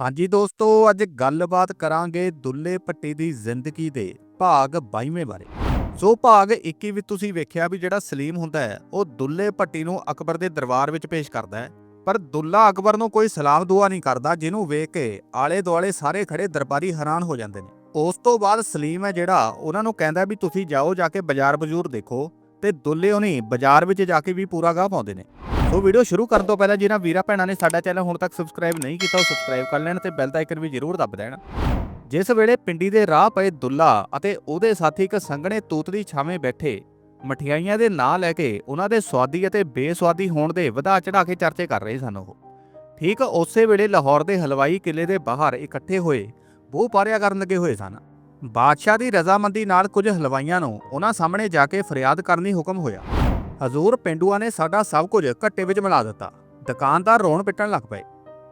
ਹਾਂਜੀ ਦੋਸਤੋ, ਅੱਜ ਗੱਲਬਾਤ ਕਰਾਂਗੇ ਦੁੱਲੇ ਭੱਟੀ ਦੀ ਜ਼ਿੰਦਗੀ ਦੇ ਭਾਗ 22ਵੇਂ ਬਾਰੇ। ਸੋ ਭਾਗ 21 ਵਿੱਚ ਤੁਸੀਂ ਵੇਖਿਆ ਵੀ ਜਿਹੜਾ ਸਲੀਮ ਹੁੰਦਾ ਹੈ, ਉਹ ਦੁੱਲੇ ਭੱਟੀ ਨੂੰ ਅਕਬਰ ਦੇ ਦਰਬਾਰ ਵਿੱਚ ਪੇਸ਼ ਕਰਦਾ ਹੈ। ਪਰ ਦੁੱਲਾ ਅਕਬਰ ਨੂੰ ਕੋਈ ਸਲਾਮ ਦੁਆ ਨਹੀਂ ਕਰਦਾ, ਜਿਹਨੂੰ ਵੇਖ ਕੇ ਆਲੇ ਦੁਆਲੇ ਸਾਰੇ ਖੜੇ ਦਰਬਾਰੀ ਹੈਰਾਨ ਹੋ ਜਾਂਦੇ ਨੇ। ਉਸ ਤੋਂ ਬਾਅਦ ਸਲੀਮ ਹੈ ਜਿਹੜਾ, ਉਹਨਾਂ ਨੂੰ ਕਹਿੰਦਾ ਵੀ ਤੁਸੀਂ ਜਾਓ, ਜਾ ਕੇ ਬਾਜ਼ਾਰ ਬਜ਼ੂਰ ਦੇਖੋ ਤੇ ਦੁੱਲੇ ਉਹਨੀ ਬਾਜ਼ਾਰ ਵਿੱਚ ਜਾ ਕੇ ਵੀ ਪੂਰਾ ਗਾਹ ਪਾਉਂਦੇ ਨੇ। ਸੋ ਵੀਡੀਓ ਸ਼ੁਰੂ ਕਰਨ ਤੋਂ ਪਹਿਲਾਂ ਜਿਹਨਾਂ ਵੀਰਾ ਭੈਣਾਂ ਨੇ ਸਾਡਾ ਚੈਨਲ ਹੁਣ ਤੱਕ ਸਬਸਕ੍ਰਾਈਬ ਨਹੀਂ ਕੀਤਾ, ਉਹ ਸਬਸਕ੍ਰਾਈਬ ਕਰ ਲੈਣ ਤੇ ਬੈਲ ਦਾ ਆਈਕਨ ਵੀ ਜ਼ਰੂਰ ਦੱਬ ਦੇਣ। ਜਿਸ ਵੇਲੇ ਪਿੰਡੀ ਦੇ ਰਾਹ ਪਏ ਦੁੱਲਾ ਅਤੇ ਉਹਦੇ ਸਾਥੀ ਇੱਕ ਸੰਘਣੇ ਤੂਤ ਦੀ ਛਾਵੇਂ ਬੈਠੇ, ਮਠਿਆਈਆਂ ਦੇ ਨਾਂ ਲੈ ਕੇ ਉਹਨਾਂ ਦੇ ਸਵਾਦੀ ਅਤੇ ਬੇਸਵਾਦੀ ਹੋਣ ਦੇ ਵਧਾ ਚੜਾ ਕੇ ਚਰਚੇ ਕਰ ਰਹੇ ਸਨ ਉਹ। ਠੀਕ ਉਸੇ ਵੇਲੇ ਲਾਹੌਰ ਦੇ ਹਲਵਾਈ ਕਿਲੇ ਦੇ ਬਾਹਰ ਇਕੱਠੇ ਹੋਏ, ਬਹੂ ਪਾਰਿਆ ਕਰਨ ਲੱਗੇ ਹੋਏ ਸਨ। ਬਾਦਸ਼ਾਹ ਦੀ ਰਜ਼ਾਮੰਦੀ ਨਾਲ ਕੁਝ ਹਲਵਾਈਆਂ ਨੂੰ ਉਹਨਾਂ ਸਾਹਮਣੇ ਜਾ ਕੇ ਫਰਿਆਦ ਕਰਨ ਦੀ ਹੁਕਮ ਹੋਇਆ। ਹਜ਼ੂਰ ਪਿੰਡੂਆਂ ਨੇ ਸਾਡਾ ਸਭ ਕੁਝ ਘੱਟੇ ਵਿੱਚ ਮਿਲਾ ਦਿੱਤਾ। ਦੁਕਾਨਦਾਰ ਰੋਣ ਪਿੱਟਣ ਲੱਗ ਪਏ।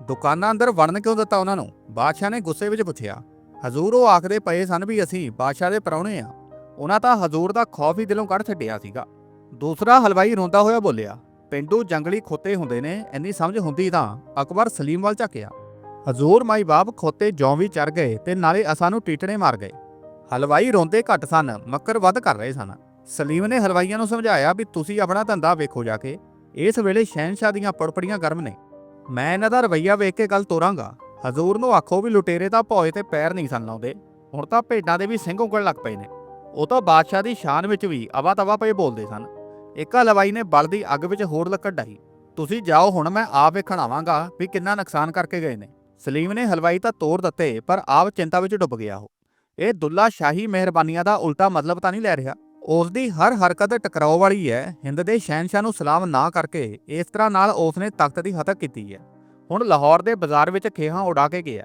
ਦੁਕਾਨਾਂ ਅੰਦਰ ਵੜਨ ਕਿਉਂ ਦਿੱਤਾ ਉਹਨਾਂ ਨੂੰ? ਬਾਦਸ਼ਾਹ ਨੇ ਗੁੱਸੇ ਵਿੱਚ ਪੁੱਛਿਆ, ਹਜ਼ੂਰ ਉਹ ਆਖਦੇ ਪਏ ਸਨ ਵੀ ਅਸੀਂ ਬਾਦਸ਼ਾਹ ਦੇ ਪਰੌਣੇ ਆ। ਉਹਨਾਂ ਤਾਂ ਹਜ਼ੂਰ ਦਾ ਖੌਫ ਹੀ ਦਿਲੋਂ ਕੱਢ ਛੱਡਿਆ ਸੀਗਾ। ਦੂਸਰਾ ਹਲਵਾਈ ਰੋਂਦਾ ਹੋਇਆ ਬੋਲਿਆ, ਪਿੰਡੂ ਜੰਗਲੀ ਖੋਤੇ ਹੁੰਦੇ ਨੇ, ਇੰਨੀ ਸਮਝ ਹੁੰਦੀ ਤਾਂ ਅਕਬਰ ਸਲੀਮ ਵੱਲ ਝਾਕਿਆ। ਹਜ਼ੂਰ ਮਾਈ ਬਾਪ ਖੋਤੇ ਜੌਂ ਵੀ ਚੜ ਗਏ ਤੇ ਨਾਲੇ ਅਸਾਂ ਨੂੰ ਟੀਟਣੇ ਮਾਰ ਗਏ। ਹਲਵਾਈ ਰੋਂਦੇ ਘੱਟ ਸਨ, ਮੱਕਰ ਵੱਧ ਕਰ ਰਹੇ ਸਨ। ਸਲੀਮ ਨੇ ਹਲਵਾਈਆਂ ਨੂੰ ਸਮਝਾਇਆ ਵੀ ਤੁਸੀਂ ਆਪਣਾ ਧੰਦਾ ਵੇਖੋ ਜਾ ਕੇ। ਇਸ ਵੇਲੇ ਸ਼ਹਿਨशाह ਦੀਆਂ ਪੜਪੜੀਆਂ ਗਰਮ ਨੇ। ਮੈਂ ਇਹਨਾਂ ਦਾ ਰਵਈਆ ਵੇਖ ਕੇ ਗੱਲ ਤੋਰਾਂਗਾ। ਹਜ਼ੂਰ ਨੂੰ ਆਖੋ ਵੀ ਲੁਟੇਰੇ ਤਾਂ ਭੌਏ ਤੇ ਪੈਰ ਨਹੀਂ ਸਨ ਲਾਉਂਦੇ। ਹੁਣ ਤਾਂ ਭੇਡਾਂ ਦੇ ਵੀ ਸਿੰਘ ਉਗਣ ਲੱਗ ਪਏ ਨੇ। ਉਹ ਤਾਂ ਬਾਦਸ਼ਾਹ ਦੀ ਸ਼ਾਨ ਵਿੱਚ ਵੀ ਅਵਾ ਤਵਾ ਪਏ ਬੋਲਦੇ ਸਨ। ਇੱਕ ਹਲਵਾਈ ਨੇ ਬਲ ਦੀ ਅੱਗ ਵਿੱਚ ਹੋਰ ਲੱਕੜ ਡਾਈ ਤੁਸੀਂ ਜਾਓ ਹੁਣ, ਮੈਂ ਆਪ ਵੇਖਣ ਆਵਾਂਗਾ ਵੀ ਕਿੰਨਾ ਨੁਕਸਾਨ ਕਰਕੇ ਗਏ ਨੇ। ਸਲੀਮ ਨੇ ਹਲਵਾਈ ਤਾਂ ਤੋੜ ਦਿੱਤੇ, ਪਰ ਆਪ ਚਿੰਤਾ ਵਿੱਚ ਡੁੱਬ ਗਿਆ ਉਹ। ਇਹ ਦੁੱਲਾ ਸ਼ਾਹੀ ਮਿਹਰਬਾਨੀਆਂ ਦਾ ਉਲਟਾ ਮਤਲਬ ਤਾਂ ਨਹੀਂ ਲੈ ਰਿਹਾ। ਉਸ ਦੀ ਹਰ ਹਰਕਤ ਟਕਰਾਓ ਵਾਲੀ ਹੈ। ਹਿੰਦ ਦੇ ਸ਼ਹਿਨशाह ਨੂੰ ਸਲਾਮ ਨਾ ਕਰਕੇ ਇਸ ਤਰ੍ਹਾਂ ਨਾਲ ਉਸ ਨੇ ਤਖਤ ਦੀ ਹਤਕ ਕੀਤੀ ਹੈ। ਹੁਣ ਲਾਹੌਰ ਦੇ ਬਾਜ਼ਾਰ ਵਿੱਚ ਖੇਹਾਂ ਉਡਾ ਕੇ ਗਿਆ।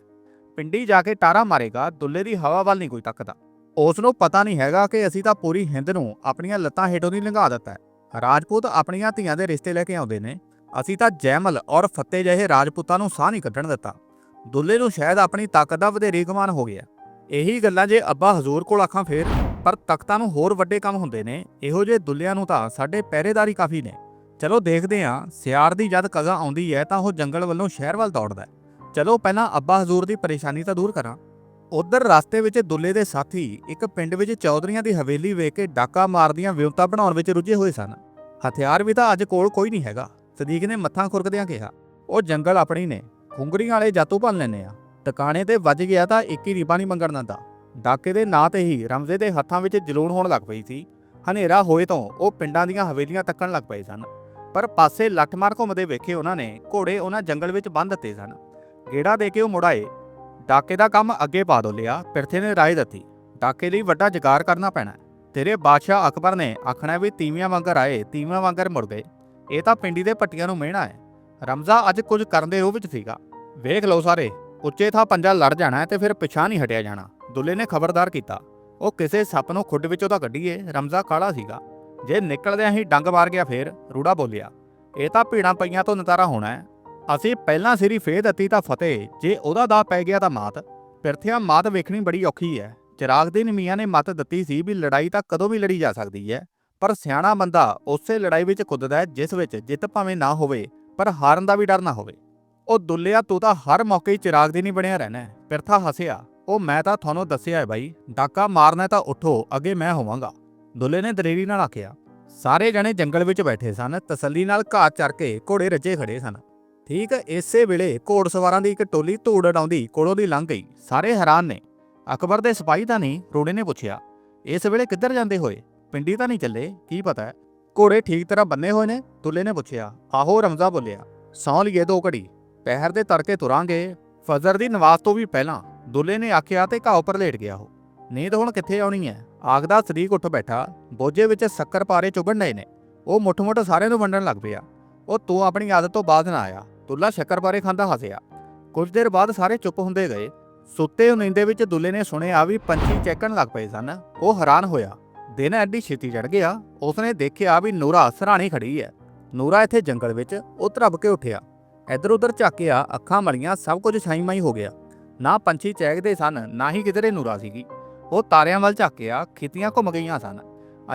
ਪਿੰਡੀ ਜਾ ਕੇ ਟਾਰਾ ਮਾਰੇਗਾ, ਦੁੱਲੇ ਦੀ ਹਵਾ ਵੱਲ ਨਹੀਂ ਕੋਈ ਤੱਕਦਾ। ਉਸ ਨੂੰ ਪਤਾ ਨਹੀਂ ਹੈਗਾ ਕਿ ਅਸੀਂ ਤਾਂ ਪੂਰੀ ਹਿੰਦ ਨੂੰ ਆਪਣੀਆਂ ਲੱਤਾਂ ਹੇਠੋਂ ਦੀ ਲੰਘਾ ਦਿੱਤਾ ਹੈ। ਰਾਜਪੂਤ ਆਪਣੀਆਂ ਧੀਆਂ ਦੇ ਰਿਸ਼ਤੇ ਲੈ ਕੇ ਆਉਂਦੇ ਨੇ। ਅਸੀਂ ਤਾਂ ਜੈਮਲ ਔਰ ਫੱਤੇ ਜਿਹੇ ਰਾਜਪੂਤਾਂ ਨੂੰ ਸਾਹ ਨਹੀਂ ਕੱਢਣ ਦਿੱਤਾ। ਦੁੱਲੇ ਨੂੰ ਸ਼ਾਇਦ ਆਪਣੀ ਤਾਕਤ ਦਾ ਵਧੇਰੀ ਗਮਾਨ ਹੋ ਗਿਆ। ਇਹੀ ਗੱਲਾਂ ਜੇ ਅੱਬਾ ਹਜ਼ੂਰ ਕੋਲ ਆਖਾਂ ਫੇਰ। ਪਰ ਤਖਤਾਂ ਨੂੰ ਹੋਰ ਵੱਡੇ ਕੰਮ ਹੁੰਦੇ ਨੇ। ਇਹੋ ਜਿਹੇ ਦੁੱਲਿਆਂ ਨੂੰ ਤਾਂ ਸਾਡੇ ਪਹਿਰੇਦਾਰੀ ਕਾਫੀ ਨੇ। ਚਲੋ ਦੇਖਦੇ ਹਾਂ ਸਿਆਰ ਦੀ ਜਦ ਕਗਾ ਆਉਂਦੀ ਹੈ ਤਾਂ ਉਹ ਜੰਗਲ ਵੱਲੋਂ ਸ਼ਹਿਰ ਵੱਲ ਦੌੜਦਾ ਹੈ। ਚਲੋ ਪਹਿਲਾਂ ਅੱਬਾ ਹਜ਼ੂਰ ਦੀ ਪਰੇਸ਼ਾਨੀ ਤਾਂ ਦੂਰ ਕਰਾਂ। ਉਧਰ ਰਸਤੇ ਵਿੱਚ ਦੁੱਲੇ ਦੇ ਸਾਥੀ ਇੱਕ ਪਿੰਡ ਵਿੱਚ ਚੌਧਰੀਆਂ ਦੀ ਹਵੇਲੀ ਵੇਖ ਕੇ ਡਾਕਾ ਮਾਰਦੀਆਂ ਵਿਉਂਤਾਂ ਬਣਾਉਣ ਵਿੱਚ ਰੁੱਝੇ ਹੋਏ ਸਨ। ਹਥਿਆਰ ਵੀ ਤਾਂ ਅੱਜ ਕੋਲ ਕੋਈ ਨਹੀਂ ਹੈਗਾ, ਸਦੀਕ ਨੇ ਮੱਥਾ ਖੁਰਕਦਿਆਂ ਕਿਹਾ। ਉਹ ਜੰਗਲ ਆਪਣੀ ਨੇ, ਖੁੰਗਰੀਆਂ ਵਾਲੇ ਜਾਤੂ ਭੰਨ ਲੈਨੇ ਆ। ਟਿਕਾਣੇ ਤੇ ਵੱਜ ਗਿਆ ਤਾਂ ਇੱਕ ਹੀ ਰੀਬਾ ਨਹੀਂ ਮੰਗਣ ਦਿੰਦਾ। ਡਾਕੇ ਦੇ ਨਾਂ ਤੇ ਹੀ ਰਮਜ਼ੇ ਦੇ ਹੱਥਾਂ ਵਿੱਚ ਜਲੂਣ ਹੋਣ ਲੱਗ ਪਈ ਸੀ। ਹਨੇਰਾ ਹੋਏ ਤੋਂ ਉਹ ਪਿੰਡਾਂ ਦੀਆਂ ਹਵੇਲੀਆਂ ਤੱਕਣ ਲੱਗ ਪਏ ਸਨ। ਪਰ ਪਾਸੇ ਲੱਠਮਾਰ ਘੁੰਮਦੇ ਵੇਖੇ ਉਹਨਾਂ ਨੇ ਘੋੜੇ ਉਹਨਾਂ ਜੰਗਲ ਵਿੱਚ ਬੰਨ੍ਹ ਦਿੱਤੇ ਸਨ। ਗੇੜਾ ਦੇ ਕੇ ਉਹ ਮੁੜਾਏ ਡਾਕੇ ਦਾ ਕੰਮ ਅੱਗੇ ਪਾ ਦੋ ਲਿਆ, ਪਿਰਥੇ ਨੇ ਰਾਏ ਦਿੱਤੀ। ਡਾਕੇ ਲਈ ਵੱਡਾ ਜਗਾਰ ਕਰਨਾ ਪੈਣਾ। ਤੇਰੇ ਬਾਦਸ਼ਾਹ ਅਕਬਰ ਨੇ ਆਖਣਾ ਵੀ ਤੀਵੀਆਂ ਵਾਂਗਰ ਆਏ, ਤੀਵੀਆਂ ਵਾਂਗਰ ਮੁੜ ਗਏ। ਇਹ ਤਾਂ ਪਿੰਡੀ ਦੇ ਪੱਟੀਆਂ ਨੂੰ ਮਿਹਣਾ ਹੈ। ਰਮਜ਼ਾ ਅੱਜ ਕੁਝ ਕਰਨ ਦੇ ਰੂਪ ਵਿੱਚ ਸੀਗਾ। ਵੇਖ ਲਓ ਸਾਰੇ। ਉੱਚੇ ਥਾਂ ਪੰਜਾ ਲੜ ਜਾਣਾ ਹੈ ਤੇ ਫਿਰ ਪਿਛਾਂ ਨਹੀਂ ਹਟਿਆ ਜਾਣਾ। ਦੁੱਲੇ ਨੇ ਖਬਰਦਾਰ ਕੀਤਾ, ਉਹ ਕਿਸੇ ਸੱਪ ਨੂੰ ਖੁੱਡ ਵਿੱਚੋਂ ਤਾਂ ਕੱਢੀਏ, ਰਮਜ਼ਾ ਕਾਲਾ ਸੀਗਾ। ਜੇ ਨਿਕਲਦਿਆਂ ਹੀ ਡੰਗ ਮਾਰ ਗਿਆ ਫੇਰ, ਰੂੜਾ ਬੋਲਿਆ, ਇਹ ਤਾਂ ਭੀੜਾਂ ਪਈਆਂ ਤੋਂ ਨਤਾਰਾ ਹੋਣਾ ਹੈ। ਅਸੀਂ ਪਹਿਲਾਂ ਸਿਰੀ ਫੇਹ ਦਿੱਤੀ ਤਾਂ ਫਤਿਹ, ਜੇ ਉਹਦਾ ਦਾ ਪੈ ਗਿਆ ਤਾਂ ਮਾਤ। ਪਿਰਥਿਆ ਮਾਤ ਵੇਖਣੀ ਬੜੀ ਔਖੀ ਹੈ। ਚਿਰਾਗ ਦੀ ਮੀਆਂ ਨੇ ਮਤ ਦਿੱਤੀ ਸੀ ਵੀ ਲੜਾਈ ਤਾਂ ਕਦੋਂ ਵੀ ਲੜੀ ਜਾ ਸਕਦੀ ਹੈ, ਪਰ ਸਿਆਣਾ ਬੰਦਾ ਉਸੇ ਲੜਾਈ ਵਿੱਚ ਕੁੱਦਦਾ ਹੈ ਜਿਸ ਵਿੱਚ ਜਿੱਤ ਭਾਵੇਂ ਨਾ ਹੋਵੇ, ਪਰ ਹਾਰਨ ਦਾ ਵੀ ਡਰ ਨਾ ਹੋਵੇ। ਉਹ ਦੁੱਲਿਆ ਤੂੰ ਤਾਂ ਹਰ ਮੌਕੇ ਹੀ ਚਿਰਾਗ ਦੀ ਨਹੀਂ ਬਣਿਆ ਰਹਿਣਾ। ਪਿਰਥਾ ਹੱਸਿਆ, ਉਹ ਮੈਂ ਤਾਂ ਤੁਹਾਨੂੰ ਦੱਸਿਆ ਹੈ ਬਾਈ, ਡਾਕਾ ਮਾਰਨਾ ਤਾਂ ਉੱਠੋ, ਅੱਗੇ ਮੈਂ ਹੋਵਾਂਗਾ। ਦੁੱਲੇ ਨੇ ਦਰੇਰੀ ਨਾਲ ਆਖਿਆ, ਸਾਰੇ ਜਣੇ ਜੰਗਲ ਵਿੱਚ ਬੈਠੇ ਸਨ, ਤਸੱਲੀ ਨਾਲ ਘਾਹ ਚਰ ਕੇ ਘੋੜੇ ਰੱਜੇ ਖੜੇ ਸਨ। ਠੀਕ ਇਸੇ ਵੇਲੇ ਘੋੜ ਸਵਾਰਾਂ ਦੀ ਇੱਕ ਟੋਲੀ ਧੂੜ ਉਡਾਉਂਦੀ ਕੋਲੋਂ ਦੀ ਲੰਘ ਗਈ। ਸਾਰੇ ਹੈਰਾਨ ਨੇ। ਅਕਬਰ ਦੇ ਸਿਪਾਹੀ ਤਾਂ ਨਹੀਂ, ਰੋੜੇ ਨੇ ਪੁੱਛਿਆ, ਇਸ ਵੇਲੇ ਕਿੱਧਰ ਜਾਂਦੇ ਹੋਏ? ਪਿੰਡੀ ਤਾਂ ਨਹੀਂ ਚੱਲੇ, ਕੀ ਪਤਾ ਘੋੜੇ ਠੀਕ ਤਰ੍ਹਾਂ ਬੰਨੇ ਹੋਏ ਨੇ, ਦੁੱਲੇ ਨੇ ਪੁੱਛਿਆ, ਆਹੋ ਰਮਜ਼ਾ ਬੋਲਿਆ, ਸੌਂ ਲਈਏ ਦੋ ਘੜੀ। ਪਹਿਰ ਦੇ ਤੜਕੇ ਤੁਰਾਂਗੇ। ਫਜ਼ਰ ਦੀ ਨਮਾਜ਼ ਤੋਂ ਵੀ ਪਹਿਲਾਂ ਦੁੱਲੇ ਨੇ ਆਖਿਆ ਤੇ ਘਾਹ ਉੱਪਰ ਲੇਟ ਗਿਆ ਉਹ। ਨੀਂਦ ਹੁਣ ਕਿੱਥੇ ਆਉਣੀ ਹੈ? ਆਖਦਾ ਸਰੀਕ ਉੱਠ ਬੈਠਾ। ਬੋਝੇ ਵਿੱਚ ਸ਼ੱਕਰ ਪਾਰੇ ਚੁਗਣ ਡਏ ਨੇ। ਉਹ ਮੁੱਠ-ਮੁੱਠ ਸਾਰਿਆਂ ਨੂੰ ਵੰਡਣ ਲੱਗ ਪਿਆ। ਉਹ ਤੂੰ ਆਪਣੀ ਆਦਤ ਤੋਂ ਬਾਅਦ ਨਾ ਆਇਆ। ਦੁੱਲਾ ਸ਼ੱਕਰ ਪਾਰੇ ਖਾਂਦਾ ਹੱਸਿਆ। ਕੁਝ ਦੇਰ ਬਾਅਦ ਸਾਰੇ ਚੁੱਪ ਹੁੰਦੇ ਗਏ। ਸੁੱਤੇ ਨੀਂਦੇ ਵਿੱਚ ਦੁੱਲੇ ਨੇ ਸੁਣਿਆ ਵੀ ਪੰਛੀ ਚੈਕਣ ਲੱਗ ਪਏ ਸਨ। ਉਹ ਹੈਰਾਨ ਹੋਇਆ। ਦਿਨ ਐਡੀ ਛੇਤੀ ਚੜ ਗਿਆ। ਉਸਨੇ ਦੇਖਿਆ ਵੀ ਨੂਰਾ ਸਰਾਣੀ ਖੜੀ ਹੈ। ਨੂਰਾ ਇੱਥੇ ਜੰਗਲ ਵਿੱਚ ਉਹ ਧਰਬ ਕੇ ਉੱਠਿਆ। ਇੱਧਰ ਉੱਧਰ ਝਾਕਿਆ ਅੱਖਾਂ ਮਲੀਆਂ, ਸਭ ਕੁਝ ਛਾਈਮਾਈ ਹੋ ਗਿਆ। ਨਾ ਪੰਛੀ ਚਹਿਕਦੇ ਸਨ, ਨਾ ਹੀ ਕਿਧਰੇ ਨੂਰਾ ਸੀਗੀ। ਉਹ ਤਾਰਿਆਂ ਵੱਲ ਝਾਕਿਆ ਖਿਤੀਆਂ ਘੁੰਮ ਗਈਆਂ ਸਨ।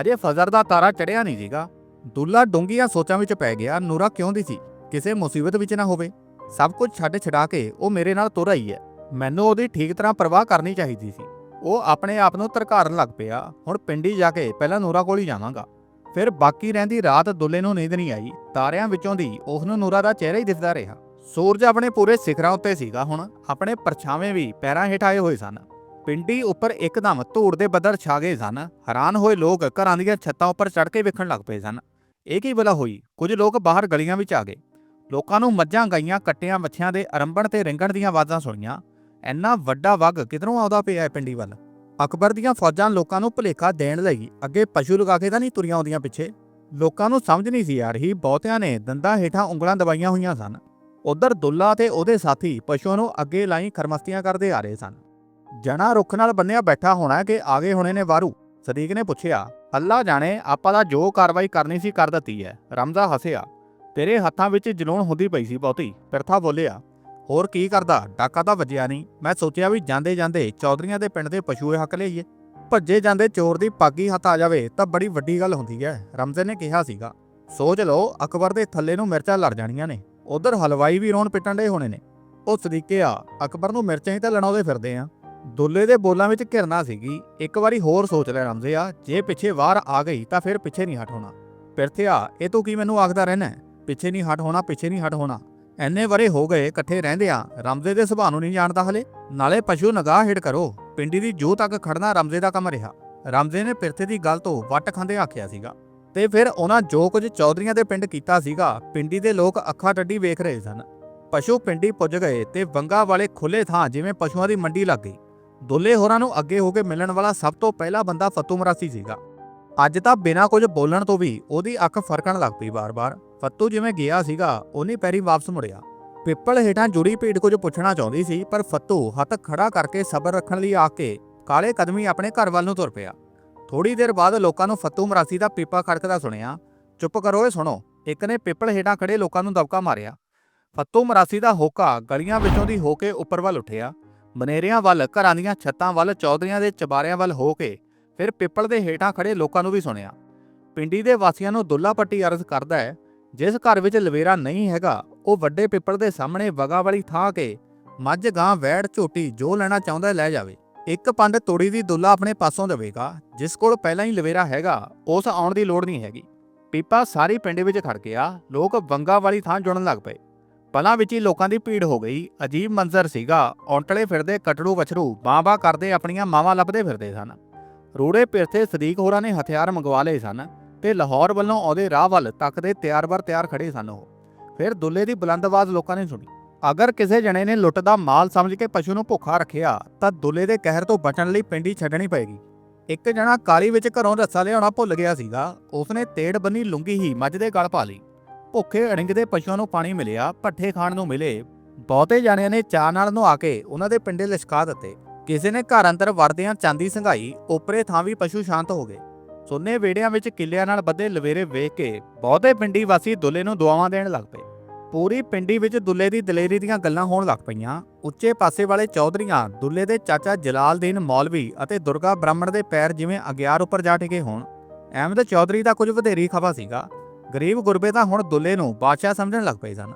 ਅਜੇ ਫਜ਼ਰ ਦਾ ਤਾਰਾ ਚੜਿਆ ਨਹੀਂ ਸੀਗਾ। ਦੁੱਲਾ ਡੂੰਘੀਆਂ ਸੋਚਾਂ ਵਿੱਚ ਪੈ ਗਿਆ, ਨੂਰਾ ਕਿਉਂ ਦੀ ਸੀ? ਕਿਸੇ ਮੁਸੀਬਤ ਵਿੱਚ ਨਾ ਹੋਵੇ। ਸਭ ਕੁਝ ਛੱਡ ਛਡਾ ਕੇ ਉਹ ਮੇਰੇ ਨਾਲ ਤੁਰ ਆਈ ਹੈ। ਮੈਨੂੰ ਉਹਦੀ ਠੀਕ ਤਰ੍ਹਾਂ ਪਰਵਾਹ ਕਰਨੀ ਚਾਹੀਦੀ ਸੀ। ਉਹ ਆਪਣੇ ਆਪ ਨੂੰ ਧਰਕਾਰਨ ਲੱਗ ਪਿਆ। ਹੁਣ ਪਿੰਡੀ ਜਾ ਕੇ ਪਹਿਲਾਂ ਨੂਰਾ ਕੋਲ ਹੀ ਜਾਵਾਂਗਾ। ਫਿਰ ਬਾਕੀ ਰਹਿੰਦੀ ਰਾਤ ਦੁੱਲੇ ਨੂੰ ਨੀਂਦ ਨਹੀਂ ਆਈ। ਤਾਰਿਆਂ ਵਿੱਚੋਂ ਦੀ ਉਸ ਨੂੰ ਨੂਰਾ ਦਾ ਚਿਹਰਾ ਹੀ ਦਿਸਦਾ ਰਿਹਾ। ਸੂਰਜ ਆਪਣੇ ਪੂਰੇ ਸਿਖਰਾਂ ਉੱਤੇ ਸੀਗਾ ਹੁਣ। ਆਪਣੇ ਪਰਛਾਵੇਂ ਵੀ ਪੈਰਾਂ ਹੇਠ ਆਏ ਹੋਏ ਸਨ। ਪਿੰਡੀ ਉੱਪਰ ਇੱਕਦਮ ਧੂੜ ਦੇ ਬੱਦਲ ਛਾ ਗਏ ਸਨ। ਹੈਰਾਨ ਹੋਏ ਲੋਕ ਘਰਾਂ ਦੀਆਂ ਛੱਤਾਂ ਉੱਪਰ ਚੜ੍ਹ ਕੇ ਵੇਖਣ ਲੱਗ ਪਏ ਸਨ। ਇਹ ਕੀ ਬਲਾ ਹੋਈ? ਕੁਝ ਲੋਕ ਬਾਹਰ ਗਲੀਆਂ ਵਿੱਚ ਆ ਗਏ। ਲੋਕਾਂ ਨੂੰ ਮੱਝਾਂ, ਗਾਈਆਂ, ਕੱਟਿਆਂ ਵੱਛਿਆਂ ਦੇ ਅਰੰਭਣ ਤੇ ਰਿੰਗਣ ਦੀਆਂ ਆਵਾਜ਼ਾਂ ਸੁਣੀਆਂ। ਇੰਨਾ ਵੱਡਾ ਵਗ ਕਿਧਰੋਂ ਆਉਂਦਾ ਪਿਆ ਪਿੰਡੀ ਵੱਲ? ਅਕਬਰ ਦੀਆਂ ਫੌਜਾਂ ਲੋਕਾਂ ਨੂੰ ਭੁਲੇਖਾ ਦੇਣ ਲਈ ਅੱਗੇ ਪਸ਼ੂ ਲਗਾ ਕੇ ਤਾਂ ਨਹੀਂ ਤੁਰੀਆਂ ਆਉਂਦੀਆਂ ਪਿੱਛੇ। ਲੋਕਾਂ ਨੂੰ ਸਮਝ ਨਹੀਂ ਸੀ ਆ ਰਹੀ, ਬਹੁਤਿਆਂ ਨੇ ਦੰਦਾਂ ਹੇਠਾਂ ਉਂਗਲਾਂ ਦਬਾਈਆਂ ਹੋਈਆਂ ਸਨ। ਉਧਰ ਦੁੱਲਾ ਤੇ ਉਹਦੇ ਸਾਥੀ ਪਸ਼ੂਆਂ ਨੂੰ ਅੱਗੇ ਲਾਈ ਖਰਮਸਤੀਆਂ ਕਰਦੇ ਆ ਰਹੇ ਸਨ। ਜਣਾ ਰੁੱਖ ਨਾਲ ਬੰਨਿਆ ਬੈਠਾ ਹੋਣਾ ਕਿ ਆਗੇ ਹੋਣੇ ਨੇ ਵਾਰੂ। ਸਦੀਕ ਨੇ ਪੁੱਛਿਆ, ਅੱਲਾ ਜਾਣੇ, ਆਪਾਂ ਦਾ ਜੋ ਕਾਰਵਾਈ ਕਰਨੀ ਸੀ ਕਰ ਦਿੱਤੀ ਹੈ। ਰਮਜ਼ਾ ਹੱਸਿਆ। ਤੇਰੇ ਹੱਥਾਂ ਵਿੱਚ ਜਲੂਣ ਹੁੰਦੀ ਪਈ ਸੀ ਬਹੁਤੀ, ਪਿਰਥਾ ਬੋਲਿਆ। ਹੋਰ ਕੀ ਕਰਦਾ? ਡਾਕਾ ਤਾਂ ਵੱਜਿਆ ਨਹੀਂ। ਮੈਂ ਸੋਚਿਆ ਵੀ ਜਾਂਦੇ ਜਾਂਦੇ ਚੌਧਰੀਆਂ ਦੇ ਪਿੰਡ ਦੇ ਪਸ਼ੂਏ ਹੱਕ ਲਈਏ। ਭੱਜੇ ਜਾਂਦੇ ਚੋਰ ਦੀ ਪਾਗੀ ਹੱਥ ਆ ਜਾਵੇ ਤਾਂ ਬੜੀ ਵੱਡੀ ਗੱਲ ਹੁੰਦੀ ਹੈ, ਰਮਜ਼ੇ ਨੇ ਕਿਹਾ ਸੀਗਾ। ਸੋਚ ਲਓ, ਅਕਬਰ ਦੇ ਥੱਲੇ ਨੂੰ ਮਿਰਚਾਂ ਲੜ ਜਾਣੀਆਂ ਨੇ। ਉਧਰ ਹਲਵਾਈ ਵੀ ਰੋਣ ਪਿੱਟਣ ਦੇ ਹੋਣੇ ਨੇ। ਉਹ ਸਦੀਕਿਆ ਅਕਬਰ ਨੂੰ ਮਿਰਚਾਂ ਹੀ ਤਾਂ ਲਣਾਉਂਦੇ ਫਿਰਦੇ ਆ। ਦੁੱਲੇ ਦੇ ਬੋਲਾਂ ਵਿੱਚ ਘਿਰਨਾ ਸੀਗੀ। ਇੱਕ ਵਾਰੀ ਹੋਰ ਸੋਚ ਲੈ ਆ, ਜੇ ਪਿੱਛੇ ਵਾਰ ਆ ਗਈ ਤਾਂ ਫਿਰ ਪਿੱਛੇ ਨਹੀਂ ਹਟ ਹੋਣਾ। ਪਿਰਥਿਆ, ਇਹ ਤੂੰ ਕੀ ਮੈਨੂੰ ਆਖਦਾ ਰਹਿਣਾ ਪਿੱਛੇ ਨਹੀਂ ਹਟ ਹੋਣਾ, ਪਿੱਛੇ ਨਹੀਂ ਹਟ ਹੋਣਾ। ਐਨੇ ਵਰੇ ਹੋ ਗਏ ਇਕੱਠੇ ਰਹਿੰਦੇ ਆ, ਰਮਜ਼ੇ ਦੇ ਸੁਭਾਅ ਨੂੰ ਨਹੀਂ ਜਾਣਦਾ ਹਲੇ। ਨਾਲੇ ਪਸ਼ੂ ਨਗਾਹ ਹੇੜ ਕਰੋ, ਪਿੰਡੀ ਦੀ ਜੂ ਤੱਕ ਖੜਨਾ ਰਮਜ਼ੇ ਦਾ ਕੰਮ ਰਿਹਾ। ਰਮਜ਼ੇ ਨੇ ਪਿਰਥੇ ਦੀ ਗੱਲ ਤੋਂ ਵੱਟ ਖਾਂਦੇ ਆਖਿਆ ਸੀਗਾ। ਤੇ ਫਿਰ ਉਹਨਾਂ ਜੋ ਕੁਝ ਚੌਧਰੀਆਂ ਦੇ ਪਿੰਡ ਕੀਤਾ ਸੀਗਾ, ਪਿੰਡੀ ਦੇ ਲੋਕ ਅੱਖਾਂ ਟੱਡੀ ਵੇਖ ਰਹੇ ਸਨ। ਪਸ਼ੂ ਪਿੰਡੀ ਪੁੱਜ ਗਏ ਤੇ ਵੰਗਾ ਵਾਲੇ ਖੁੱਲੇ ਥਾਂ ਜਿਵੇਂ ਪਸ਼ੂਆਂ ਦੀ ਮੰਡੀ ਲੱਗ ਗਈ। ਦੁੱਲੇ ਹੋਰਾਂ ਨੂੰ ਅੱਗੇ ਹੋ ਕੇ ਮਿਲਣ ਵਾਲਾ ਸਭ ਤੋਂ ਪਹਿਲਾ ਬੰਦਾ ਫੱਤੂ ਮਰਾਸੀ ਸੀਗਾ। ਅੱਜ ਤਾਂ ਬਿਨਾਂ ਕੁਝ ਬੋਲਣ ਤੋਂ ਵੀ ਉਹਦੀ ਅੱਖ ਫਰਕਣ ਲੱਗ ਪਈ ਬਾਰ-ਬਾਰ ਫੱਤੂ ਜਿਵੇਂ ਗਿਆ ਸੀਗਾ, ਉਹਨੇ ਪੈਰੀ ਵਾਪਸ ਮੁੜਿਆ। ਪਿੱਪਲ ਹੇਠਾਂ ਜੁੜੀ ਭੀੜ ਕੁਝ ਪੁੱਛਣਾ ਚਾਹੁੰਦੀ ਸੀ, ਪਰ ਫੱਤੂ ਹੱਥ ਖੜਾ ਕਰਕੇ ਸਬਰ ਰੱਖਣ ਲਈ ਆ ਕੇ ਕਾਲੇ ਕਦਮੀ ਆਪਣੇ ਘਰ ਵੱਲ ਨੂੰ ਤੁਰ ਪਿਆ। ਥੋੜੀ ਦੇਰ ਬਾਅਦ ਲੋਕਾਂ ਨੂੰ ਫੱਤੂ ਮਰਾਸੀ ਦਾ ਪੀਪਾ ਖੜਕਦਾ ਸੁਣਿਆ, ਚੁੱਪ ਕਰੋ ਏ ਸੁਣੋ। ਇੱਕ ਨੇ ਪਿੱਪਲ ਹੇਠਾਂ ਖੜੇ ਲੋਕਾਂ ਨੂੰ ਦਬਕਾ ਮਾਰਿਆ। ਫੱਤੂ ਮਰਾਸੀ ਦਾ ਹੋਕਾ ਗਲੀਆਂ ਵਿੱਚੋਂ ਦੀ ਹੋ ਕੇ ਉੱਪਰ ਵੱਲ ਉੱਠਿਆ। ਬਨੇਰਿਆਂ ਵੱਲ, ਘਰਾਂ ਦੀਆਂ ਛੱਤਾਂ ਵੱਲ, ਚੌਧਰੀਆਂ ਦੇ ਚਬਾਰਿਆਂ ਵੱਲ ਹੋ ਕੇ ਫਿਰ ਪਿੱਪਲ ਦੇ ਹੇਠਾਂ ਖੜੇ ਲੋਕਾਂ ਨੂੰ ਵੀ ਸੁਣਿਆ। ਪਿੰਡੀ ਦੇ ਵਾਸੀਆਂ ਨੂੰ ਦੁੱਲਾ ਪੱਟੀ ਅਰਜ਼ ਕਰਦਾ ਹੈ ਜਿਸ ਘਰ ਵਿੱਚ ਲਵੇਰਾ ਨਹੀਂ ਹੈਗਾ, ਉਹ ਵੱਡੇ ਪਿੱਪਲ ਦੇ ਸਾਹਮਣੇ ਵਗਾ ਵਾਲੀ ਥਾਂ ਕੇ ਮੱਝ ਗਾਂ ਵੈੜ ਝੋਟੀ ਜੋ ਲੈਣਾ ਚਾਹੁੰਦਾ ਲੈ ਜਾਵੇ। ਇੱਕ ਪੰਡ ਤੋੜੀ ਦੀ ਦੁੱਲਾ ਆਪਣੇ ਪਾਸੋਂ ਦੇਵੇਗਾ, ਜਿਸ ਕੋਲ ਪਹਿਲਾਂ ਹੀ ਲਵੇਰਾ ਹੈਗਾ, ਉਸ ਆਉਣ ਦੀ ਲੋੜ ਨਹੀਂ ਹੈਗੀ। ਪੀਪਾ ਸਾਰੀ ਪਿੰਡ ਵਿੱਚ ਖੜ ਗਿਆ, ਲੋਕ ਵੰਗਾ ਵਾਲੀ ਥਾਂ ਜੁੜਨ ਲੱਗ ਪਏ। ਪਲਾਂ ਵਿੱਚ ਹੀ ਲੋਕਾਂ ਦੀ ਭੀੜ ਹੋ ਗਈ, ਅਜੀਬ ਮੰਜ਼ਰ ਸੀਗਾ, ਔਂਟਲੇ ਫਿਰਦੇ ਕਟੜੂ ਵਛੜੂ ਬਾਂ-ਬਾਂ ਕਰਦੇ ਆਪਣੀਆਂ ਮਾਵਾਂ ਲੱਭਦੇ ਫਿਰਦੇ ਸਨ। ਰੂੜੇ ਪਿਰਥੇ ਸਦੀਕ ਹੋਰਾਂ ਨੇ ਹਥਿਆਰ ਮੰਗਵਾ ਲਏ ਸਨ। ਤੇ ਲਾਹੌਰ ਵੱਲੋਂ ਆਉਂਦੇ ਰਾਹ ਵੱਲ ਤੱਕਦੇ ਤਿਆਰ-ਬਰ ਤਿਆਰ ਖੜੇ ਸਨ ਉਹ। ਫਿਰ ਦੁੱਲੇ ਦੀ ਬੁਲੰਦ ਆਵਾਜ਼ ਲੋਕਾਂ ਨੇ ਸੁਣੀ, ਅਗਰ ਕਿਸੇ ਜਣੇ ਨੇ ਲੁੱਟ ਦਾ ਮਾਲ ਸਮਝ ਕੇ ਪਸ਼ੂ ਨੂੰ ਭੁੱਖਾ ਰੱਖਿਆ, ਤਾਂ ਦੁੱਲੇ ਦੇ ਕਹਿਰ ਤੋਂ ਬਚਣ ਲਈ ਪਿੰਡੀ ਛੱਡਣੀ ਪਏਗੀ। ਇੱਕ ਜਣਾ ਕਾਲੀ ਵਿੱਚ ਘਰੋਂ ਰੱਸਾ ਲਿਆਉਣਾ ਭੁੱਲ ਗਿਆ ਸੀਗਾ। ਉਸਨੇ ਤੇੜ ਬੰਨੀ ਲੁੰਗੀ ਹੀ ਮੱਝ ਦੇ ਗਲ ਪਾ ਲਈ। ਭੁੱਖੇ ਅੜਿੰਗਦੇ ਪਸ਼ੂਆਂ ਨੂੰ ਪਾਣੀ ਮਿਲਿਆ ਪੱਠੇ ਖਾਣ ਨੂੰ ਮਿਲੇ। ਬਹੁਤੇ ਜਾਣਿਆਂ ਨੇ ਚਾਹ ਨਾਲ ਨਹਾ ਕੇ ਉਹਨਾਂ ਦੇ ਪਿੰਡੇ ਲਿਸ਼ਕਾ ਦਿੱਤੇ। ਕਿਸੇ ਨੇ ਘਰ ਅੰਦਰ ਵੜਦਿਆਂ ਚਾਂਦੀ ਸੰਘਾਈ, ਉਪਰੇ ਥਾਂ ਵੀ ਪਸ਼ੂ ਸ਼ਾਂਤ ਹੋ ਗਏ। ਸੁੰਨੇ ਵੇੜਿਆਂ ਵਿੱਚ ਕਿੱਲਿਆਂ ਨਾਲ ਬੱਧੇ ਲਵੇਰੇ ਵੇਖ ਕੇ ਬਹੁਤੇ ਪਿੰਡੀ ਵਾਸੀ ਦੁੱਲੇ ਨੂੰ ਦੁਆਵਾਂ ਦੇਣ ਲੱਗ ਪਏ। ਪੂਰੀ ਪਿੰਡੀ ਵਿੱਚ ਦੁੱਲੇ ਦੀ ਦਲੇਰੀ ਦੀਆਂ ਗੱਲਾਂ ਹੋਣ ਲੱਗ ਪਈਆਂ। ਉੱਚੇ ਪਾਸੇ ਵਾਲੇ ਚੌਧਰੀਆਂ, ਦੁੱਲੇ ਦੇ ਚਾਚਾ ਜਲਾਲਦੀਨ ਮੌਲਵੀ ਅਤੇ ਦੁਰਗਾ ਬ੍ਰਾਹਮਣ ਦੇ ਪੈਰ ਜਿਵੇਂ ਅਗਿਆਰ ਉੱਪਰ ਜਾ ਟਿਕੇ ਹੋਣ, ਅਹਿਮਦ ਚੌਧਰੀ ਦਾ ਕੁਝ ਵਧੇਰੀ ਖਫਾ ਸੀਗਾ। ਗਰੀਬ ਗੁਰਬੇ ਤਾਂ ਹੁਣ ਦੁੱਲੇ ਨੂੰ ਬਾਦਸ਼ਾਹ ਸਮਝਣ ਲੱਗ ਪਏ ਸਨ।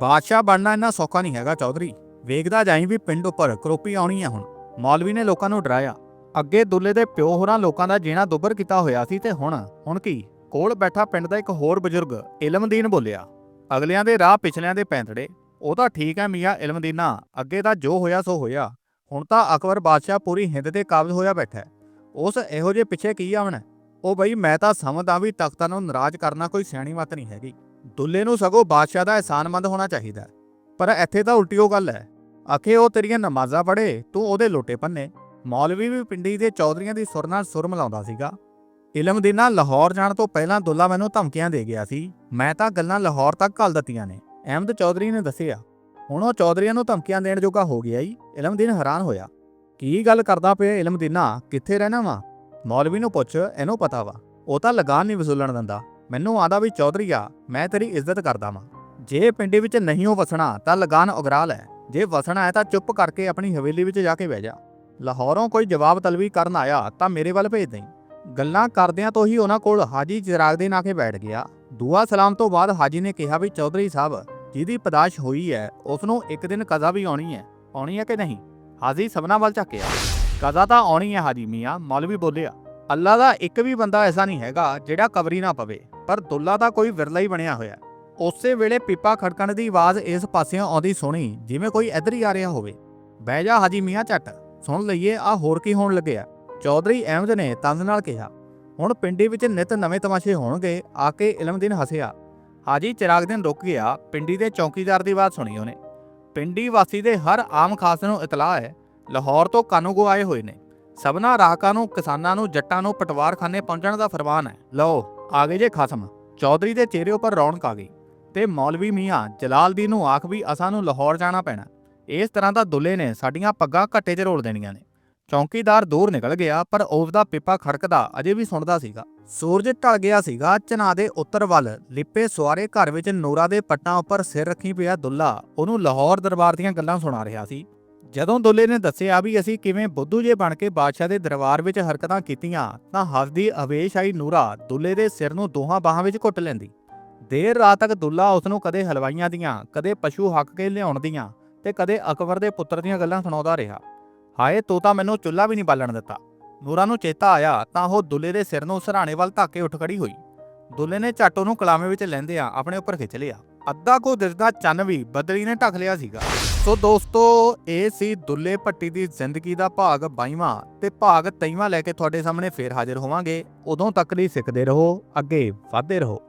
ਬਾਦਸ਼ਾਹ ਬਣਨਾ ਇੰਨਾ ਸੌਖਾ ਨਹੀਂ ਹੈਗਾ ਚੌਧਰੀ। ਵੇਖਦਾ ਜਾਈ ਵੀ ਪਿੰਡ ਉੱਪਰ ਕਰੋਪੀ ਆਉਣੀ ਹੈ ਹੁਣ। ਮੌਲਵੀ ਨੇ ਲੋਕਾਂ ਨੂੰ ਡਰਾਇਆ। ਅੱਗੇ ਦੁੱਲੇ ਦੇ ਪਿਓ ਹੋਰਾਂ ਲੋਕਾਂ ਦਾ ਜੀਣਾ ਦੁੱਬਰ ਕੀਤਾ ਹੋਇਆ ਸੀ ਤੇ ਹੁਣ ਹੁਣ ਕੀ? ਕੋਲ ਬੈਠਾ ਪਿੰਡ ਦਾ ਇੱਕ ਹੋਰ ਬਜ਼ੁਰਗ, ਇਲਮਦੀਨ ਬੋਲਿਆ, ਅਗਲਿਆਂ ਦੇ ਰਾਹ ਪਿਛਲਿਆਂ ਦੇ ਪੈਂਤੜੇ, ਉਹ ਤਾਂ ਠੀਕ ਹੈ ਮੀਆਂ ਇਲਮਦੀਨਾ, ਅੱਗੇ ਤਾਂ ਜੋ ਹੋਇਆ ਸੋ ਹੋਇਆ, ਹੁਣ ਤਾਂ ਅਕਬਰ ਬਾਦਸ਼ਾਹ ਪੂਰੀ ਹਿੰਦ ਤੇ ਕਾਬਜ਼ ਹੋਇਆ ਬੈਠਾ ਉਸ ਇਹੋ ਜਿਹੇ ਪਿੱਛੇ ਕੀ ਆਵਣਾ? ਉਹ ਬਈ ਮੈਂ ਤਾਂ ਸਮਝਦਾ ਵੀ ਤਖਤਾਂ ਨੂੰ ਨਾਰਾਜ਼ ਕਰਨਾ ਕੋਈ ਸਿਆਣੀ ਮਤ ਨਹੀਂ ਹੈਗੀ। ਦੁੱਲੇ ਨੂੰ ਸਗੋਂ ਬਾਦਸ਼ਾਹ ਦਾ ਅਹਿਸਾਨਮੰਦ ਹੋਣਾ ਚਾਹੀਦਾ ਪਰ ਇੱਥੇ ਤਾਂ ਉਲਟੀ ਉਹ ਗੱਲ ਹੈ। ਆਖੇ ਉਹ ਤੇਰੀਆਂ ਨਮਾਜ਼ਾਂ ਪੜ੍ਹੇ, ਤੂੰ ਉਹਦੇ ਲੋਟੇ ਪੰਨੇ। ਮੌਲਵੀ ਵੀ ਪਿੰਡੀ ਦੇ ਚੌਧਰੀਆਂ ਦੀ ਸੁਰ ਨਾਲ ਸੁਰ ਮਿਲਾਉਂਦਾ ਸੀਗਾ। ਇਲਮਦੀਨਾ ਲਾਹੌਰ ਜਾਣ ਤੋਂ ਪਹਿਲਾਂ ਦੁੱਲਾ ਮੈਨੂੰ ਧਮਕੀਆਂ ਦੇ ਗਿਆ ਸੀ। ਮੈਂ ਤਾਂ ਗੱਲਾਂ ਲਾਹੌਰ ਤੱਕ ਘੱਲ ਦਿੱਤੀਆਂ ਨੇ, ਅਹਿਮਦ ਚੌਧਰੀ ਨੇ ਦੱਸਿਆ। ਹੁਣ ਉਹ ਚੌਧਰੀਆਂ ਨੂੰ ਧਮਕੀਆਂ ਦੇਣ ਜੋਗਾ ਹੋ ਗਿਆ ਈ ਇਲਮਦੀਨ ਹੈਰਾਨ ਹੋਇਆ। ਕੀ ਗੱਲ ਕਰਦਾ ਪਿਆ ਇਲਮਦੀਨਾ ਕਿੱਥੇ ਰਹਿਣਾ ਵਾ? ਮੌਲਵੀ ਨੂੰ ਪੁੱਛ, ਇਹਨੂੰ ਪਤਾ ਵਾ। ਉਹ ਤਾਂ ਲਗਾਨ ਨਹੀਂ ਵਸੂਲਣ ਦਿੰਦਾ। ਮੈਨੂੰ ਆਂਦਾ ਵੀ, ਚੌਧਰੀ ਆ, ਮੈਂ ਤੇਰੀ ਇੱਜ਼ਤ ਕਰਦਾ ਵਾਂ। ਜੇ ਪਿੰਡੀ ਵਿੱਚ ਨਹੀਂ ਹੋ ਵਸਣਾ, ਤਾਂ ਲਗਾਨ ਉਗਰਾ ਲੈ। ਜੇ ਵਸਣਾ ਹੈ ਤਾਂ ਚੁੱਪ ਕਰਕੇ ਆਪਣੀ ਹਵੇਲੀ ਵਿੱਚ ਜਾ ਕੇ ਬਹਿ ਜਾ। ਲਾਹੌਰੋਂ ਕੋਈ ਜਵਾਬ ਤਲਬੀ ਕਰਨ ਆਇਆ ਤਾਂ ਮੇਰੇ ਵੱਲ ਭੇਜ ਦੇਈਂ। ਗੱਲਾਂ ਕਰਦਿਆਂ ਤੋਂ ਹੀ ਉਹਨਾਂ ਕੋਲ ਹਾਜੀ ਚਿਰਾਗ ਦੇ ਨਾਂ ਕੇ ਬੈਠ ਗਿਆ। ਦੁਆ ਸਲਾਮ ਤੋਂ ਬਾਅਦ ਹਾਜੀ ਨੇ ਕਿਹਾ ਵੀ ਚੌਧਰੀ ਸਾਹਿਬ, ਜਿਹਦੀ ਪਦਾਸ਼ ਹੋਈ ਹੈ ਉਸ ਨੂੰ ਇੱਕ ਦਿਨ ਕਜ਼ਾ ਵੀ ਆਉਣੀ ਹੈ। ਆਉਣੀ ਹੈ ਕਿ ਨਹੀਂ? ਹਾਜੀ ਸਭਨਾ ਵੱਲ ਝਾਕਿਆ। ਕਜ਼ਾ ਤਾਂ ਆਉਣੀ ਹੈ ਹਾਜੀ ਮੀਆਂ, ਮੌਲਵੀ ਬੋਲਿਆ, ਅੱਲਾ ਦਾ ਇੱਕ ਵੀ ਬੰਦਾ ਐਸਾ ਨਹੀਂ ਹੈਗਾ ਜਿਹੜਾ ਕਬਰੀ ਨਾ ਪਵੇ, ਪਰ ਦੁੱਲਾ ਦਾ ਕੋਈ ਵਿਰਲਾ ਹੀ ਬਣਿਆ ਹੋਇਆ। ਉਸੇ ਵੇਲੇ ਪੀਪਾ ਖੜਕਣ ਦੀ ਆਵਾਜ਼ ਇਸ ਪਾਸਿਓਂ ਆਉਂਦੀ ਸੁਣੀ, ਜਿਵੇਂ ਕੋਈ ਇੱਧਰ ਹੀ ਆ ਰਿਹਾ ਹੋਵੇ। ਬਹਿ ਜਾ ਹਾਜੀ ਮੀਆਂ ਝੱਟ। ਸੁਣ ਲਈਏ ਆ ਹੋਰ ਕੀ ਹੋਣ ਲੱਗਿਆ ਚੌਧਰੀ ਅਹਿਮਦ ਨੇ ਤੰਜ਼ ਨਾਲ ਕਿਹਾ, ਹੁਣ ਪਿੰਡੀ ਵਿੱਚ ਨਿਤ ਨਵੇਂ ਤਮਾਸ਼ੇ ਹੋਣਗੇ, ਆ ਕੇ ਇਲਮਦੀਨ ਹੱਸਿਆ। ਹਾਜੀ, ਚਿਰਾਗ ਦਿਨ ਰੁਕ ਗਿਆ, ਪਿੰਡੀ ਦੇ ਚੌਕੀਦਾਰ ਦੀ ਬਾਤ ਸੁਣੀ ਉਹਨੇ। ਪਿੰਡੀ ਵਾਸੀ ਦੇ ਹਰ ਆਮ ਖਾਸ ਨੂੰ ਇਤਲਾਹ ਹੈ, ਲਾਹੌਰ ਤੋਂ ਕਾਨੂੰਗੋ ਆਏ ਹੋਏ ਨੇ। ਸਭਨਾ ਰਾਹਕਾਂ ਨੂੰ, ਕਿਸਾਨਾਂ ਨੂੰ, ਜੱਟਾਂ ਨੂੰ ਪਟਵਾਰਖਾਨੇ ਪਹੁੰਚਣ ਦਾ ਫਰਮਾਨ ਹੈ। ਲਓ, ਆ ਗਏ ਜੇ ਖਸਮ। ਚੌਧਰੀ ਦੇ ਚਿਹਰੇ ਉੱਪਰ ਰੌਣਕ ਆ ਗਈ ਤੇ ਮੌਲਵੀ ਮੀਆਂ ਜਲਾਲਦੀਨ ਨੂੰ ਆਖ ਵੀ ਅਸਾਂ ਨੂੰ ਲਾਹੌਰ ਜਾਣਾ ਪੈਣਾ। ਇਸ ਤਰ੍ਹਾਂ ਦਾ ਦੁੱਲੇ ਨੇ ਸਾਡੀਆਂ ਪੱਗਾਂ ਘੱਟੇ 'ਚ ਰੋਲ ਦੇਣੀਆਂ ਨੇ। ਚੌਂਕੀਦਾਰ ਦੂਰ ਨਿਕਲ ਗਿਆ, ਪਰ ਉਸ ਦਾ ਪਿੱਪਾ ਖੜਕਦਾ ਅਜੇ ਵੀ ਸੁਣਦਾ ਸੀਗਾ। ਸੂਰਜ ਢਲ ਗਿਆ ਸੀਗਾ ਚਨਾ ਦੇ ਉੱਤਰ ਵੱਲ। ਲਿੱਪੇ ਸਵਾਰੇ ਘਰ ਵਿੱਚ ਨੂਰਾ ਦੇ ਪੱਟਾਂ ਉੱਪਰ ਸਿਰ ਰੱਖੀ ਪਿਆ ਦੁੱਲਾ ਉਹਨੂੰ ਲਾਹੌਰ ਦਰਬਾਰ ਦੀਆਂ ਗੱਲਾਂ ਸੁਣਾ ਰਿਹਾ ਸੀ। ਜਦੋਂ ਦੁੱਲੇ ਨੇ ਦੱਸਿਆ ਵੀ ਅਸੀਂ ਕਿਵੇਂ ਬੁੱਧੂ ਜੇ ਬਣ ਕੇ ਬਾਦਸ਼ਾਹ ਦੇ ਦਰਬਾਰ ਵਿੱਚ ਹਰਕਤਾਂ ਕੀਤੀਆਂ, ਤਾਂ ਹੱਸਦੀ ਅਵੇਸ਼ ਆਈ ਨੂਰਾ ਦੁੱਲੇ ਦੇ ਸਿਰ ਨੂੰ ਦੋਹਾਂ ਬਾਹਾਂ ਵਿੱਚ ਘੁੱਟ ਲੈਂਦੀ। ਦੇਰ ਰਾਤ ਤੱਕ ਦੁੱਲਾ ਉਸ ਨੂੰ ਕਦੇ ਹਲਵਾਈਆਂ ਦੀਆਂ, ਕਦੇ ਪਸ਼ੂ ਹੱਕ ਕੇ ਲਿਆਉਣ ਦੀਆਂ ਤੇ ਕਦੇ ਅਕਬਰ ਦੇ ਪੁੱਤਰ ਦੀਆਂ ਗੱਲਾਂ ਸੁਣਾਉਂਦਾ ਰਿਹਾ। ਹਾਏ, ਤੂੰ ਤਾਂ ਮੈਨੂੰ ਚੁੱਲ੍ਹਾ ਵੀ ਨਹੀਂ ਬਾਲਣ ਦਿੱਤਾ। ਨੂਰਾ ਨੂੰ ਚੇਤਾ ਆਇਆ ਤਾਂ ਉਹ ਦੁੱਲੇ ਦੇ ਸਿਰ ਨੂੰ ਸਰਾਣੇ ਵੱਲ ਧੱਕ ਕੇ ਉੱਠ ਖੜੀ ਹੋਈ। ਦੁੱਲੇ ਨੇ ਝੱਟ ਉਹਨੂੰ ਕਲਾਮੇ ਵਿੱਚ ਲੈਂਦਿਆਂ ਆਪਣੇ ਉੱਪਰ ਖਿੱਚ ਲਿਆ। ਅੱਧਾ ਕੋ ਦਿਸਦਾ ਚੰਨ ਵੀ ਬਦਲੀ ਨੇ ਢੱਕ ਲਿਆ ਸੀਗਾ। ਸੋ ਦੋਸਤੋ, ਇਹ ਸੀ ਦੁੱਲੇ ਭੱਟੀ ਦੀ ਜ਼ਿੰਦਗੀ ਦਾ ਭਾਗ 22ਵਾਂ ਤੇ ਭਾਗ 23ਵਾਂ ਲੈ ਕੇ ਤੁਹਾਡੇ ਸਾਹਮਣੇ ਫੇਰ ਹਾਜ਼ਰ ਹੋਵਾਂਗੇ। ਉਦੋਂ ਤੱਕ ਲਈ ਸਿੱਖਦੇ ਰਹੋ, ਅੱਗੇ ਵਧਦੇ ਰਹੋ।